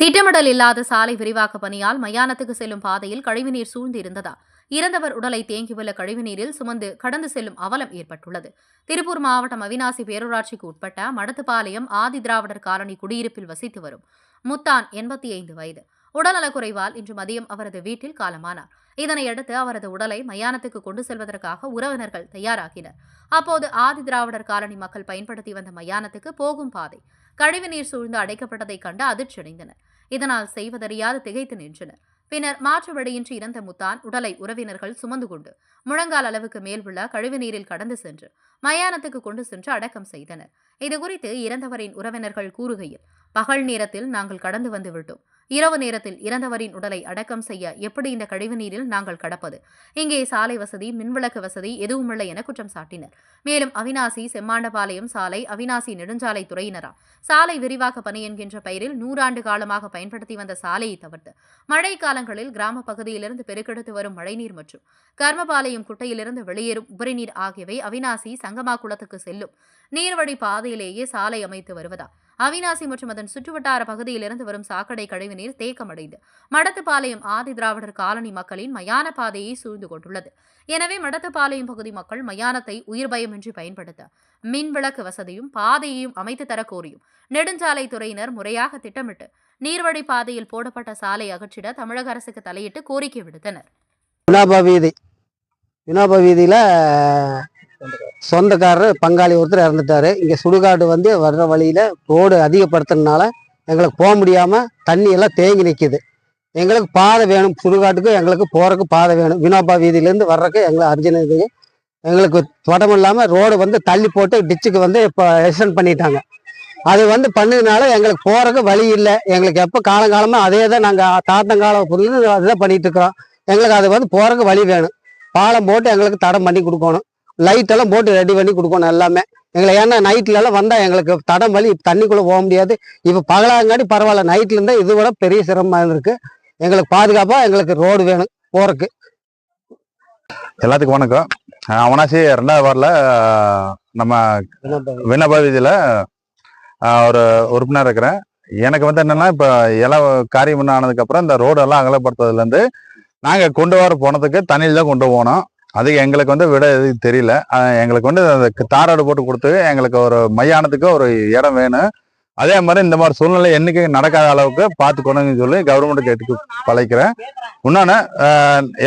திட்டமிடல் இல்லாத சாலை விரிவாக்க பணியால் மயானத்துக்கு செல்லும் பாதையில் கழிவுநீர் சூழ்ந்து இருந்ததால் இறந்தவர் உடலை தேங்கியுள்ள கழிவுநீரில் சுமந்து கடந்து செல்லும் அவலம் ஏற்பட்டுள்ளது. திருப்பூர் மாவட்டம் அவினாசி பேரூராட்சிக்கு உட்பட்ட மடத்துப்பாளையம் ஆதி திராவிடர் காலனி குடியிருப்பில் வசித்து வரும் முத்தான் எண்பத்தி ஐந்து வயது. உடல்நலக்குறைவால் இன்று மதியம் அவரது வீட்டில் காலமானார். இதனையடுத்து அவரது உடலை மயானத்துக்கு கொண்டு செல்வதற்காக உறவினர்கள் தயாராகினர். அப்போது ஆதி திராவிடர் காலனி மக்கள் பயன்படுத்தி வந்த மயானத்துக்கு போகும் பாதை கழிவுநீர் சூழ்ந்து அடைக்கப்பட்டதைக் கண்டு அதிர்ச்சியடைந்தனர். இதனால் செய்வதறியாது திகைத்து நின்றனர். பின்னர் மாற்று வழியின்றி இறந்த முத்தான் உடலை உறவினர்கள் சுமந்து கொண்டு முழங்கால் அளவுக்கு மேல் உள்ள கழிவுநீரில் கடந்து சென்று மயானத்துக்கு கொண்டு சென்று அடக்கம் செய்தனர். இதுகுறித்து இறந்தவரின் உறவினர்கள் கூறுகையில் பகல் நேரத்தில் நாங்கள் கடந்து வந்து விட்டோம். இரவு நேரத்தில் இறந்தவரின் உடலை அடக்கம் செய்ய எப்படி இந்த கழிவுநீரில் நாங்கள் கடப்பது? இங்கே சாலை வசதி மின்விளக்கு வசதி எதுவுமில்லை என குற்றம் சாட்டினர். மேலும் அவினாசி செம்மாண்டபாளையம் சாலை அவினாசி நெடுஞ்சாலை துறையினரா சாலை விரிவாக்க பணி என்கின்ற பெயரில் நூறாண்டு காலமாக பயன்படுத்தி வந்த சாலையை தவிர்த்து மழை காலங்களில் கிராம பகுதியிலிருந்து பெருக்கெடுத்து வரும் மழைநீர் மற்றும் கர்மபாளையம் குட்டையிலிருந்து வெளியேறும் உபரிநீர் ஆகியவை அவினாசி சங்கமா குளத்துக்கு செல்லும். நீர்வழி பாதையிலேயே சாலை அமைத்து வருவதா? அவினாசி மற்றும் அதன் சுற்றுவட்டார பகுதியிலிருந்து வரும் சாக்கடை கழிவுநீர் தேக்கமடைந்து மடத்துப்பாளையம் ஆதி திராவிடர் காலனி மக்களின் மயான பாதையை சூழ்ந்து கொண்டுள்ளது. எனவே மடத்துப்பாளையம் பகுதி மக்கள் மயானத்தை உயிர் பயமின்றி பயன்படுத்த மின் விளக்கு வசதியும் பாதையையும் அமைத்து தர கோரியும் நெடுஞ்சாலை துறையினர் முறையாக திட்டமிட்டு நீர்வழி பாதையில் போடப்பட்ட சாலை அகற்றிட தமிழக அரசுக்கு தலையிட்டு கோரிக்கை விடுத்தனர். வினோபா வீதி வினோபா வீதியில் சொந்தக்காரர். பங்காளி ஒருத்தர் இறந்துட்டாரு. இங்கே சுடுகாடு வந்து வர்ற வழியில் ரோடு அதிகப்படுத்துறதுனால எங்களுக்கு போக முடியாமல் தண்ணி எல்லாம் தேங்கி நிற்கிது எங்களுக்கு பாதை வேணும். சுடுகாட்டுக்கு எங்களுக்கு போகிறக்கு பாதை வேணும். வினோபா வீதியிலேருந்து வர்றதுக்கு எங்களுக்கு அர்ஜென்ட் எங்களுக்கு தொடம் இல்லாமல் ரோடு வந்து தள்ளி போட்டு டிச்சுக்கு வந்து இப்போ எக்ஸ்டெண்ட் பண்ணிட்டாங்க. அது வந்து பண்ணதுனால எங்களுக்கு போகிறக்கு வழி இல்லை. எங்களுக்கு எப்போ காலங்காலமாக அதே தான் நாங்கள் தாத்தங்காலம் புரிஞ்சு அதுதான் பண்ணிகிட்டு இருக்கிறோம். எங்களுக்கு அது வந்து போகிறக்கு வழி வேணும். பாலம் போட்டு எங்களுக்கு தடம் பண்ணி கொடுக்கணும். லைட் எல்லாம் போட்டு ரெடி பண்ணி கொடுக்கணும் எல்லாமே. எங்களை ஏன்னா நைட்ல எல்லாம் வந்தா எங்களுக்கு தடம் வழி தண்ணிக்குள்ள போக முடியாது. இப்ப பகலாங்காட்டி பரவாயில்ல. நைட்ல இருந்தா இது விட பெரிய சிரமமா இருக்கு. எங்களுக்கு பாதுகாப்பா எங்களுக்கு ரோடு வேணும் போறதுக்கு எல்லாத்துக்கும் வணக்கம். அவனாசி ரெண்டாவது வாரில் நம்ம விண்ணப்ப வீதியில் ஒரு உறுப்பினர் இருக்கிறேன். எனக்கு வந்து என்னன்னா இப்போ இலை காரியம் பண்ண ஆனதுக்கப்புறம் இந்த ரோடெல்லாம் அகலப்படுத்துறதுலேருந்து நாங்கள் கொண்டு வர போனதுக்கு தண்ணியில் தான் கொண்டு போனோம். அதுக்கு எங்களுக்கு வந்து விட இது தெரியல. எங்களுக்கு வந்து அந்த தாராடு போட்டு கொடுத்து எங்களுக்கு ஒரு மையானத்துக்கு ஒரு இடம் வேணும். அதே மாதிரி இந்த மாதிரி சூழ்நிலை என்னைக்கு நடக்காத அளவுக்கு பார்த்துக்கணுங்கன்னு சொல்லி கவர்மெண்ட் எடுத்து பழைக்கிறேன். இன்னொன்று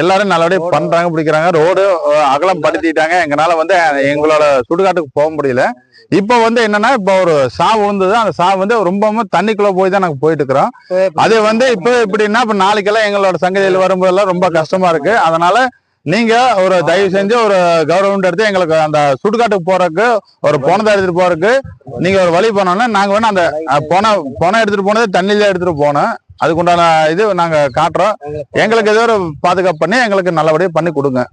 எல்லாரும் நல்லபடியாக பண்ணுறாங்க பிடிக்கிறாங்க. ரோடு அகலம் படுத்திட்டாங்க. எங்களால் வந்து எங்களோட சுடுகாட்டுக்கு போக முடியல. இப்போ வந்து என்னன்னா இப்போ ஒரு சாவு விழுந்தது. அந்த சாவு வந்து ரொம்பவும் தண்ணிக்குள்ள போய் தான் நாங்கள் போயிட்டு இருக்கிறோம் அது வந்து இப்போ இப்படின்னா இப்போ நாளைக்கெல்லாம் எங்களோட சங்கதியில் வரும்போதெல்லாம் ரொம்ப கஷ்டமா இருக்கு. அதனால நீங்க ஒரு தயவு செஞ்சு ஒரு கவர்மெண்ட் எடுத்து எங்களுக்கு அந்த சுடுகாட்டுக்கு போறதுக்கு ஒரு போனதை எடுத்துட்டு போறதுக்கு நீங்க ஒரு வழி பண்ணோம்னா நாங்க வேணா அந்த போன போன எடுத்துட்டு போனது தண்ணியில எடுத்துட்டு போனோம். அதுக்குண்டான இது நாங்க காட்டுறோம். எங்களுக்கு ஏதோ ஒரு பாதுகாப்பு பண்ணி எங்களுக்கு நல்லபடியா பண்ணி கொடுங்க.